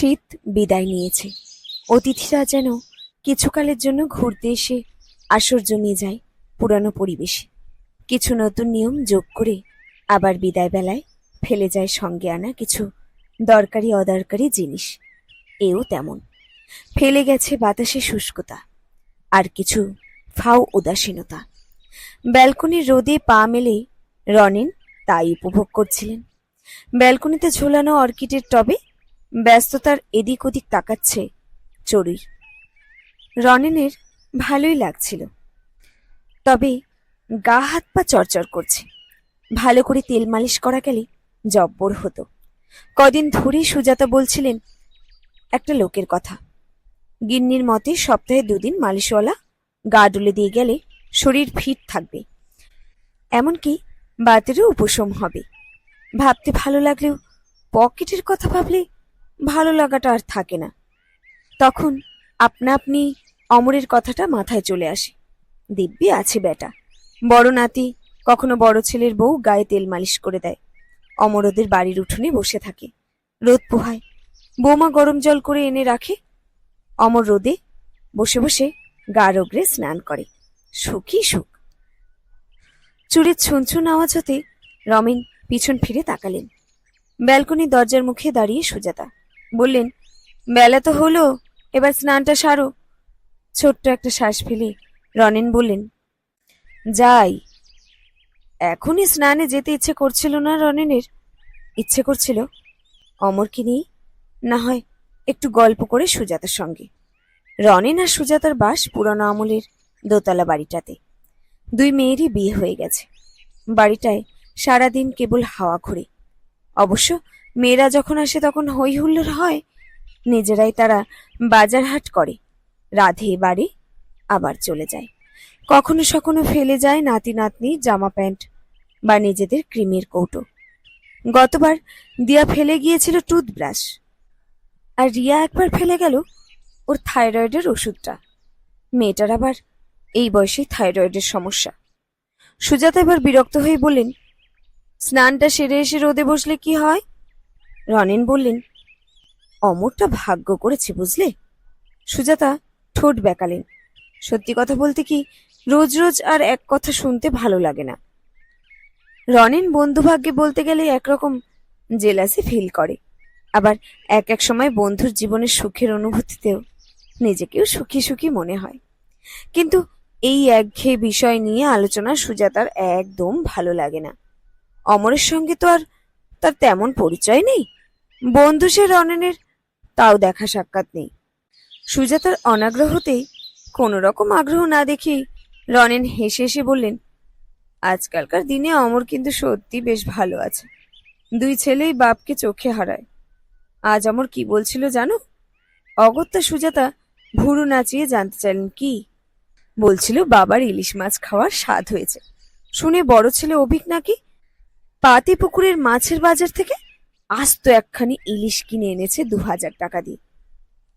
শীত বিদায় নিয়েছে। অতিথিরা যেন কিছুকালের জন্য ঘুরতে এসে আসর জমিয়ে যায় পুরানো পরিবেশে। কিছু নতুন নিয়ম যোগ করে আবার বিদায় বেলায় ফেলে যায় সঙ্গে আনা কিছু দরকারি অদরকারি জিনিস। এও তেমন। ফেলে গেছে বাতাসে শুষ্কতা আর কিছু ফাও উদাসীনতা। ব্যালকনির রোদে পা মেলে রনেন তাই উপভোগ করছিলেন। ব্যালকনিতে ঝোলানো অর্কিডের টবে ব্যস্ততার এদিক ওদিক তাকাচ্ছে চড়ুই। রনেনের ভালোই লাগছিল। তবে গা হাত পা চরচর করছে। ভালো করে তেল মালিশ করা গেলে জব্বর হতো। কদিন ধরেই সুজাতা বলছিলেন, একটা লোকের কথা। গিন্নির মতে সপ্তাহে দুদিন মালিশওয়ালা গা ডুলে দিয়ে গেলে শরীর ফিট থাকবে। এমনকি বাতেরও উপশম হবে। ভাবতে ভালো লাগলেও পকেটের কথা ভাবলে ভালো লাগাটা আর থাকে না। তখন আপনা আপনি অমরের কথাটা মাথায় চলে আসে। দিব্যি আছে বেটা। বড় নাতি কখনো বড় ছেলের বউ গায়ে তেল মালিশ করে দেয়। অমর ওদের বাড়ির উঠোনে বসে থাকে। রোদ পোহায়। বৌমা গরম জল করে এনে রাখে। অমর রোদে বসে বসে গা রোগরে স্নান করে। সুখই সুখ। চুরির ছুনছুন আওয়াজ হতে রমেন পিছন ফিরে তাকালেন। ব্যালকনি দরজার মুখে দাঁড়িয়ে সুজাতা বললেন, বেলা তো হলো, এবার স্নানটা সারো। ছোট্ট একটা শ্বাস ফেলে রনেন বললেন, যাই। এখনই স্নানে যেতে ইচ্ছে করছিল না রনেনের? ইচ্ছে করছিল। অমরকে নিয়ে না হয় একটু গল্প করে সুজাতার সঙ্গে। রনেন আর সুজাতার বাস পুরনো আমলের দোতলা বাড়িটাতে। দুই মেয়েরই বিয়ে হয়ে গেছে। বাড়িটায় সারাদিন কেবল হাওয়া ঘুরে। অবশ্য মেয়েরা যখন আসে তখন হই হুল্লোড় হয়, নিজেরাই তারা বাজার হাট করে। রাধে বাড়ি আবার চলে যায়। কখনো সখনো ফেলে যায় নাতি নাতনি জামা প্যান্ট বা নিজেদের ক্রিমের কৌটো। গতবার দিয়া ফেলে গিয়েছিল টুথব্রাশ। আর রিয়া একবার ফেলে গেল ওর থাইরয়েডের ওষুধটা। মেয়েটার আবার এই বয়সে থাইরয়েডের সমস্যা। সুজাতা এবার বিরক্ত হয়ে বললেন, স্নানটা সেরে এসে রোদে বসলে কি হয়? রনেন বললেন, অমরটা ভাগ্য করেছে বুঝলে? সুজাতা ঠোঁট বেঁকালেন। সত্যি কথা বলতে কি, রোজ রোজ আর এক কথা শুনতে ভালো লাগে না। রনেন বন্ধুভাগ্যে বলতে গেলে একরকম জেলাসি ফিল করে। আবার এক এক সময় বন্ধুর জীবনের সুখের অনুভূতিতেও নিজেকেও সুখী সুখী মনে হয়। কিন্তু এই একঘেয়ে বিষয় নিয়ে আলোচনা সুজাতার একদম ভালো লাগে না। অমরের সঙ্গে তো আর তার তেমন পরিচয় নেই? বন্ধু সে রনেনের তাও দেখা সাক্ষাৎ নেই। সুজাতার অনাগ্রহতেই কোনো রকম আগ্রহ না দেখেই রনেন হেসে হেসে বললেন, আজকালকার দিনে অমর কিন্তু সত্যি বেশ ভালো আছে। দুই ছেলেই বাপকে চোখে হারায়। আজ অমর কি বলছিল জানো? অগত্যা সুজাতা ভুরু নাচিয়ে জানতে চাইলেন, কি? বলছিল, বাবার ইলিশ মাছ খাওয়ার স্বাদ হয়েছে। শুনে বড় ছেলে অভিক নাকি পাতি পুকুরের মাছের বাজার থেকে আস্ত একখানি ইলিশ কিনে এনেছে দু হাজার টাকা দিয়ে।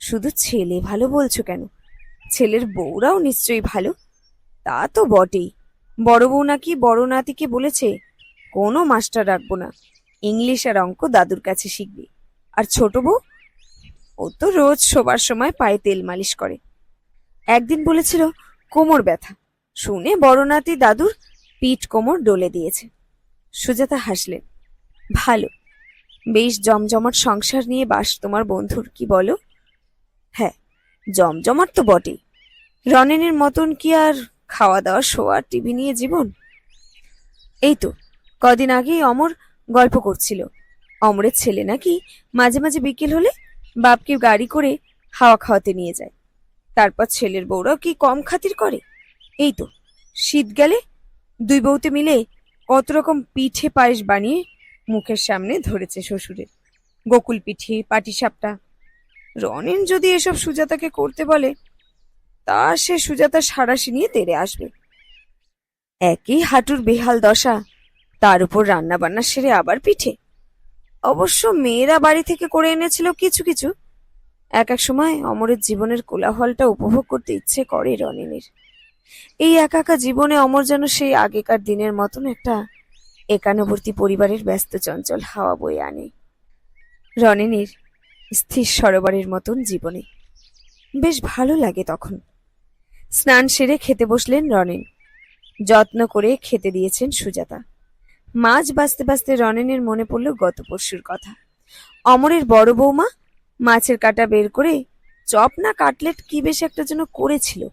শুধু ছেলে ভালো বলছো কেন? ছেলের বউরাও নিশ্চয়ই ভালো। তা তো বটেই। বড় বউ নাকি বড় নাতিকে বলেছে, কোনো মাস্টার রাখব না। ইংলিশ আর অঙ্ক দাদুর কাছে শিখবে। আর ছোট বউ? ও তো রোজ শোবার সময় পায়ে তেল মালিশ করে। একদিন বলেছিল, কোমর ব্যথা। শুনে বড় নাতি দাদুর পিঠ কোমর ডলে দিয়েছে। সুজাতা হাসলেন। ভালো। বেশ জমজমাট সংসার নিয়ে বাস তোমার বন্ধুর, কি বলো? হ্যাঁ জমজমাট তো বটেই। রনেনের মতন কি আর খাওয়া দাওয়া শোয়া, টিভি নিয়ে জীবন? এই তো, কদিন আগেই অমর গল্প করছিল। অমরের ছেলে নাকি মাঝে মাঝে বিকেল হলে বাপকে গাড়ি করে হাওয়া খাওয়াতে নিয়ে যায়। তারপর ছেলের বউরাও কি কম খাতির করে? এই তো, শীত গেলে দুই বউতে মিলে কত রকম পিঠে পায়েস বানিয়ে মুখের সামনে ধরেছে শ্বশুরের। গোকুল পিঠে, পাটিসাপটা। রনেন যদি এসব সুজাতাকে করতে বলে, তা সে সুজাতা সারাশি নিয়ে তেড়ে আসবে। একই হাঁটুর বেহাল দশা, তার উপর রান্না বান্না সেরে আবার পিঠে। অবশ্য মেয়েরা বাড়ি থেকে করে এনেছিল কিছু কিছু। এক এক সময় অমরের জীবনের কোলাহলটা উপভোগ করতে ইচ্ছে করে রনিনের। এই একা একা জীবনে অমর যেন সেই আগেকার দিনের মতন একটা একানবর্তী পরিবারের ব্যস্ত চঞ্চল হাওয়া বয়ে আনে। রনিনীর স্থির সরোবরের মতন জীবনে। বেশ ভালো লাগে তখন। স্নান সেরে খেতে বসলেন রনেন। যত্ন করে খেতে দিয়েছেন সুজাতা। মাছ বাঁচতে বাঁচতে রনেনের মনে পড়ল গত পরশুর কথা। অমরের বড় বৌমা মাছের কাটা বের করে চপ না কাটলেট কি বেশ একটা যেন করেছিল।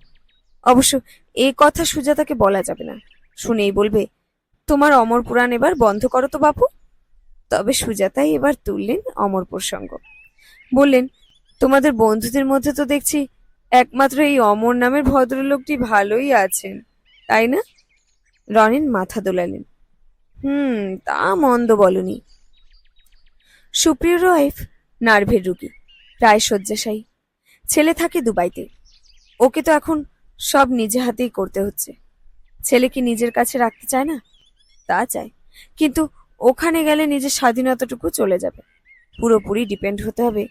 অবশ্য এ কথা সুজাতাকে বলা যাবে না। শুনেই বলবে, তোমার অমর পুরাণ এবার বন্ধ করো তো বাপু। তবে সুজাতাই এবার তুললেন অমর প্রসঙ্গ। বললেন, তোমাদের বন্ধুদের মধ্যে তো দেখছি একমাত্র এই অমর নামের ভদ্রলোকটি ভালোই আছেন, তাই না? রনেন মাথা দোলালেন, হুম, তা মন্দ বলনি। সুপ্রিয় ওয়াইফ নার্ভের রুগী, প্রায় শয্যাশায়ী, ছেলে থাকে দুবাইতে। ওকে তো এখন সব নিজে হাতেই করতে হচ্ছে। ছেলে কি নিজের কাছে রাখতে চায় না? তা চায়। কিন্তু ওখানে গেলে নিজের স্বাধীনতাটুকু চলে যাবে। পুরোপুরি ডিপেন্ড হতে হবে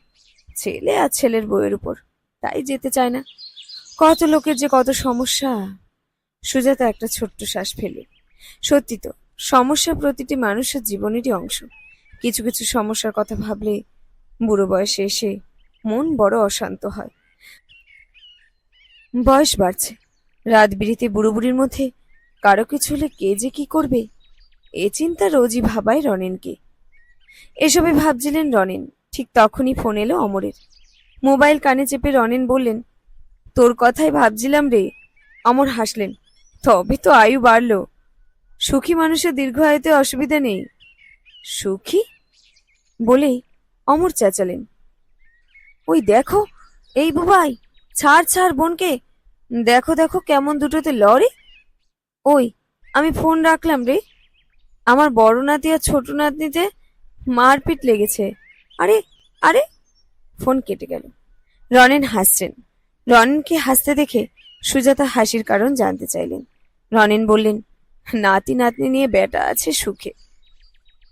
ছেলে আর ছেলের বউয়ের উপর। তাই যেতে চায় না। কত লোকের যে কত সমস্যা। সুজাতা একটা ছোট্ট শ্বাস ফেলে সত্যি তো সমস্যা প্রতিটি মানুষের জীবনেরই অংশ। কিছু কিছু সমস্যার কথা ভাবলে বুড়ো বয়সে এসে মন বড় অশান্ত হয়। বয়স বাড়ছে। রাত বিরিতে বুড়ো বুড়ির মধ্যে কারও কিছু হলে কে যে কি করবে, এ চিন্তা রোজই ভাবায় রনেনকে। এসবে ভাবছিলেন রনেন, ঠিক তখনই ফোন এলো অমরের। মোবাইল কানে চেপে রনেন বললেন, তোর কথাই ভাবছিলাম রে। অমর হাসলেন, তবে তো আয়ু বাড়ল। সুখী মানুষের দীর্ঘ আয়ুতে অসুবিধা নেই। সুখী? বলেই অমর চেঁচালেন। ওই দেখো, এই বুবাই ছাড় ছাড় বোনকে। দেখো দেখো কেমন দুটোতে লড়ে। ওই, আমি ফোন রাখলাম রে। আমার বড় নাতি আর ছোট নাতনিতে মারপিট লেগেছে। আরে আরে, ফোন কেটে গেল। রনেন হাসছেন। রনেনকে হাসতে দেখে সুজাতা হাসির কারণ জানতে চাইলেন। রনেন বললেন, নাতি, নাতনি নিয়ে বেটা আছে সুখে।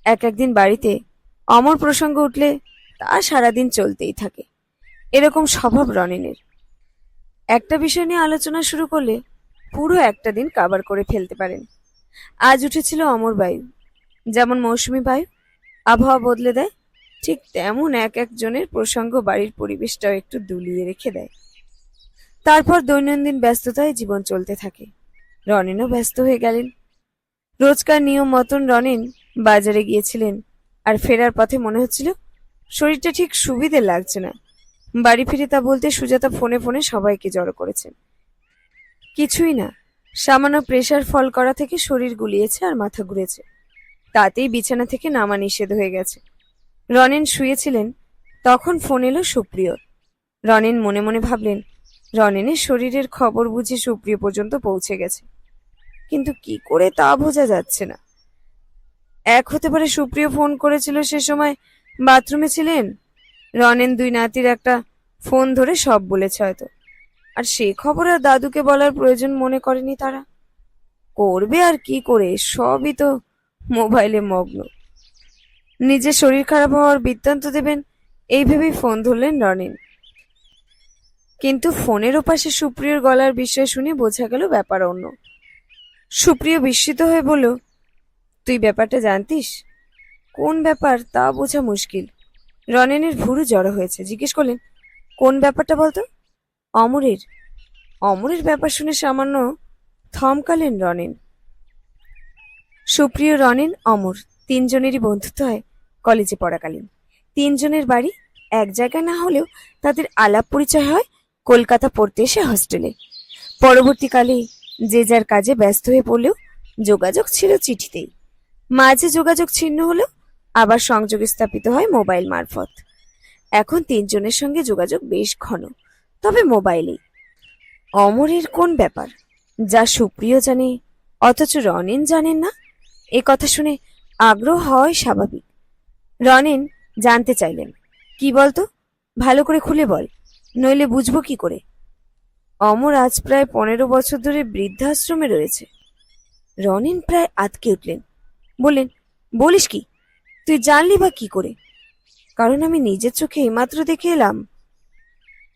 এক একদিন বাড়িতে অমর প্রসঙ্গ উঠলে তা সারাদিন চলতেই থাকে। এরকম স্বভাব রনেনের। একটা বিষয় নিয়ে আলোচনা শুরু করলে পুরো একটা দিন কাবার করে ফেলতে পারেন। আজ উঠেছিল অমর বায়ু। যেমন মৌসুমি বায়ু, আবহাওয়া বদলে দেয়, ঠিক তেমন এক একজনের প্রসঙ্গ বাড়ির পরিবেশটাও একটু দুলিয়ে রেখে দেয়। তারপর দৈনন্দিন ব্যস্ততায় জীবন চলতে থাকে। রনেনও ব্যস্ত হয়ে গেলেন। রোজকার নিয়ম মতন রনেন বাজারে গিয়েছিলেন, আর ফেরার পথে মনে হচ্ছিল, শরীরটা ঠিক সুবিধে লাগছে না। বাড়ি ফিরে তা বলতে সুজাতা ফোনে ফোনে সবাইকে জড়ো করেছেন কিছুই না, সামান্য প্রেশার ফল করা থেকে শরীর গুলিয়েছে আর মাথা ঘুরেছে। তাতেই বিছানা থেকে নামা নিষেধ হয়ে গেছে। রনেন শুয়েছিলেন, তখন ফোন এলো সুপ্রিয়র। রনেন মনে মনে ভাবলেন, রনেনের শরীরের খবর বুঝে সুপ্রিয় পর্যন্ত পৌঁছে গেছে। কিন্তু কি করে তা বোঝা যাচ্ছে না। এক হতে পারে সুপ্রিয় ফোন করেছিল সে সময় বাথরুমে ছিলেন? রনেন দুই নাতির একটা ফোন ধরে সব বলেছে হয়তো। আর সে খবর আর দাদুকে বলার প্রয়োজন মনে করেনি তারা। করবে আর কি করে, সবই তো মোবাইলে মগ্ন। নিজের শরীর খারাপ হওয়ার বৃত্তান্ত দেবেন, এই ভেবেই ফোন ধরলেন রনেন। কিন্তু ফোনের ওপাশে সুপ্রিয়র গলার বিষয় শুনে বোঝা গেল ব্যাপার অন্য। সুপ্রিয় বিস্মিত হয়ে বলল, তুই ব্যাপারটা জানতিস? কোন ব্যাপার তা বোঝা মুশকিল। রনেনের ভুরু জড়ো হয়েছে। জিজ্ঞেস করলেন কোন ব্যাপারটা বলতো? অমরের। অমরের ব্যাপার শুনে সামান্য থমকালেন রনেন। সুপ্রিয় রনেন, অমর, তিনজনেরই বন্ধুত্ব হয় কলেজে পড়াকালীন। তিনজনের বাড়ি এক জায়গায় না হলেও তাদের আলাপ পরিচয় হয় কলকাতা পড়তে এসে হস্টেলে। পরবর্তীকালে যে যার কাজে ব্যস্ত হয়ে পড়লেও যোগাযোগ ছিল চিঠিতেই। মাঝে যোগাযোগ ছিন্ন হলেও আবার সংযোগ স্থাপিত হয় মোবাইল মারফত। এখন তিনজনের সঙ্গে যোগাযোগ বেশ ঘন। তবে মোবাইলেই। অমরের কোন ব্যাপার? যা সুপ্রিয় জানে, অথচ রনেন জানেন না? এ কথা শুনে আগ্রহ হয় স্বাভাবিক। রনেন জানতে চাইলেন, কি বলতো? ভালো করে খুলে বল, নইলে বুঝব কি করে? অমর আজ প্রায় পনেরো বছর ধরে বৃদ্ধাশ্রমে রয়েছে। রনেন প্রায় আতকে উঠলেন, বললেন, বলিস কি? তুই জানলি বা কি করে? কারণ আমি নিজের চোখে এইমাত্র দেখে এলাম।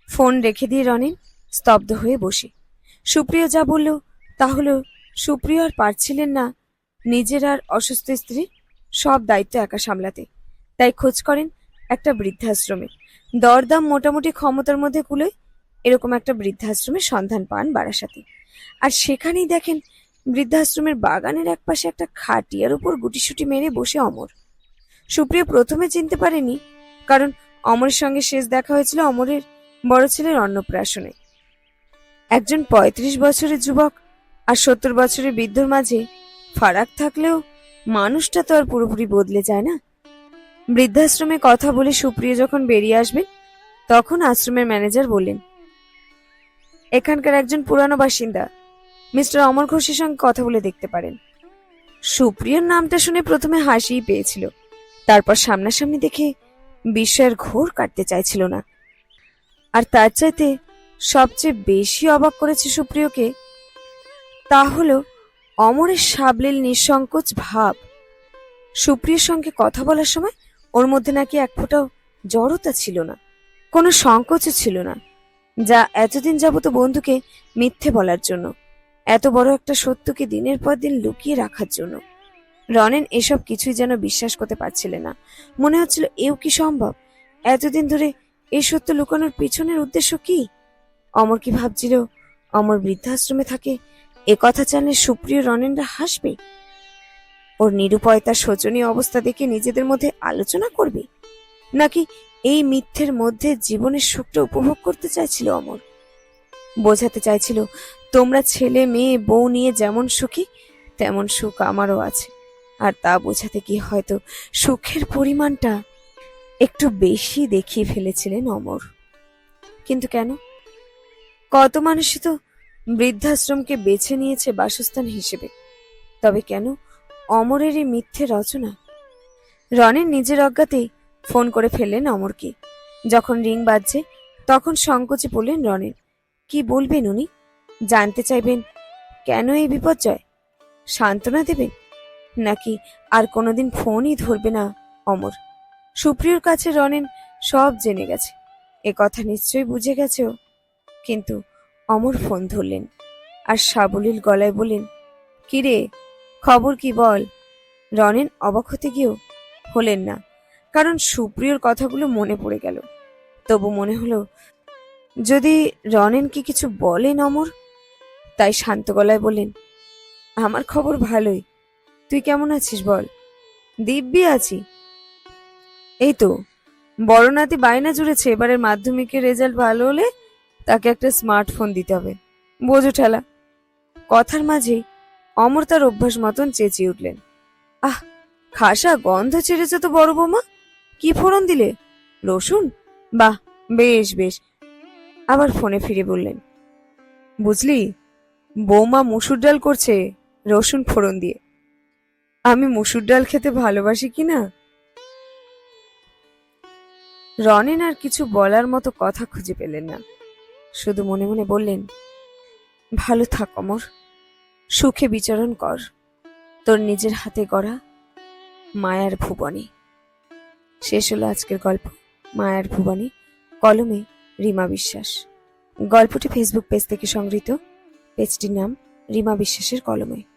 ফোন রেখে দিয়ে রনেন স্তব্ধ হয়ে বসে। সুপ্রিয় যা বলল তাহলে সুপ্রিয় আর পারছিলেন না নিজের আর অসুস্থ স্ত্রীর সব দায়িত্ব একা সামলাতে। তাই খোঁজ করেন একটা বৃদ্ধাশ্রমে। দরদাম মোটামুটি ক্ষমতার মধ্যে কুলোয় এরকম একটা বৃদ্ধাশ্রমের সন্ধান পান বারাসাতে। আর সেখানেই দেখেন বৃদ্ধাশ্রমের বাগানের একপাশে একটা খাটিয়ার উপর গুটিসুটি মেরে বসে অমর। সুপ্রিয়া প্রথমে চিনতে পারেনি, কারণ অমরের সঙ্গে শেষ দেখা হয়েছিল অমরের বড় ছেলের অন্নপ্রাশনে। একজন পঁয়ত্রিশ বছরের যুবক আর সত্তর বছরের বৃদ্ধর মাঝে ফারাক থাকলেও মানুষটা তো আর পুরোপুরি বদলে যায় না। বৃদ্ধাশ্রমে কথা বলে সুপ্রিয় যখন বেরিয়ে আসবে, তখন আশ্রমের ম্যানেজার বললেন, এখানকার একজন পুরানো বাসিন্দা, মিস্টার অমর ঘোষের সঙ্গে কথা বলে দেখতে পারেন। সুপ্রিয়র নামটা শুনে প্রথমে হাসিই পেয়েছিল। তারপর সামনাসামনি দেখে বিস্ময়ের ঘোর কাটতে চাইছিল না। আর তার চাইতে সবচেয়ে বেশি অবাক করেছে সুপ্রিয়কে তা হলো অমরের সাবলীল নিঃসংকোচ ভাব। সুপ্রিয়র সঙ্গে কথা বলার সময় ওর মধ্যে নাকি এক ফোঁটাও জড়তা ছিল না, কোনো সংকোচও ছিল না, যা এতদিন যাবত বন্ধুকে মিথ্যে বলার জন্য, এত বড় একটা সত্যকে দিনের পর দিন লুকিয়ে রাখার জন্য। রনেন এসব কিছুই যেন বিশ্বাস করতে পারছিলেন না। মনে হচ্ছিল, এও কি সম্ভব? এতদিন ধরে এই সত্য লুকানোর পিছনের উদ্দেশ্য কি? অমর কি ভাবছিল, অমর বৃদ্ধাশ্রমে থাকে, এ কথা জানলে সুপ্রিয় রনেনরা হাসবে? ওর নিরুপায়তার শোচনীয় অবস্থা দেখে নিজেদের মধ্যে আলোচনা করবে? নাকি এই মিথ্যের মধ্যে জীবনের সুখটা উপভোগ করতে চাইছিল অমর? বোঝাতে চাইছিল, তোমরা ছেলে, মেয়ে, বউ নিয়ে যেমন সুখী, তেমন সুখ আমারও আছে। আর তা বোঝাতে গিয়ে হয়তো সুখের পরিমাণটা একটু বেশি দেখিয়ে ফেলেছিলেন অমর। কিন্তু কেন? কত মানুষই তো বৃদ্ধাশ্রমকে বেছে নিয়েছে বাসস্থান হিসেবে। তবে কেন অমরের এই মিথ্যে রচনা? রনের নিজের অজ্ঞাতেই ফোন করে ফেললেন অমরকে। যখন রিং বাজছে, তখন সংকোচে পড়লেন রনের। কি বলবেন উনি? জানতে চাইবেন কেন এই বিপর্যয়? সান্ত্বনা দেবেন? নাকি আর কোনোদিন ফোনই ধরবে না, অমর? সুপ্রিয়র কাছে রনেন সব জেনে গেছে। এ কথা নিশ্চয়ই বুঝে গেছে? কিন্তু অমর ফোন ধরলেন আর সাবলীল গলায় বললেন, কিরে, খবর কি বল? রনেন অবাক হতে গিয়েও হলেন না, কারণ সুপ্রিয়র কথাগুলো মনে পড়ে গেল। তবু মনে হলো, যদি রনেন কি কিছু বলেন অমর? তাই শান্ত গলায় বলেন আমার খবর ভালোই তুই কেমন আছিস বল? দিব্যি আছি। এই তো, বড় নাতি বায়না জুড়েছে, এবারের মাধ্যমিকের রেজাল্ট ভালো হলে তাকে একটা স্মার্টফোন দিতে হবে। বোঝো ঠেলা। কথার মাঝে অমর তার অভ্যাস মতন চেঁচিয়ে উঠলেন। আহ, খাসা গন্ধ ছেড়েছে তো বড় বৌমা। কি ফোড়ন দিলে? রসুন? বাহ, বেশ বেশ। আবার ফোনে ফিরে বললেন, বুঝলি, বৌমা মুসুর ডাল করছে রসুন ফোড়ন দিয়ে। আমি মুসুর ডাল খেতে ভালোবাসি কি না? রনেন আর কিছু বলার মতো কথা খুঁজে পেলেন না। শুধু মনে মনে বললেন, ভালো থাক অমর, সুখে বিচরণ কর। তোর নিজের হাতে গড়া মায়ার ভুবনে। শেষ হলো আজকের গল্প, মায়ার ভুবনে, কলমে রিমা বিশ্বাস। গল্পটি ফেসবুক পেজ থেকে সংগৃহীত। পেজটির নাম রিমা বিশ্বাসের কলমে।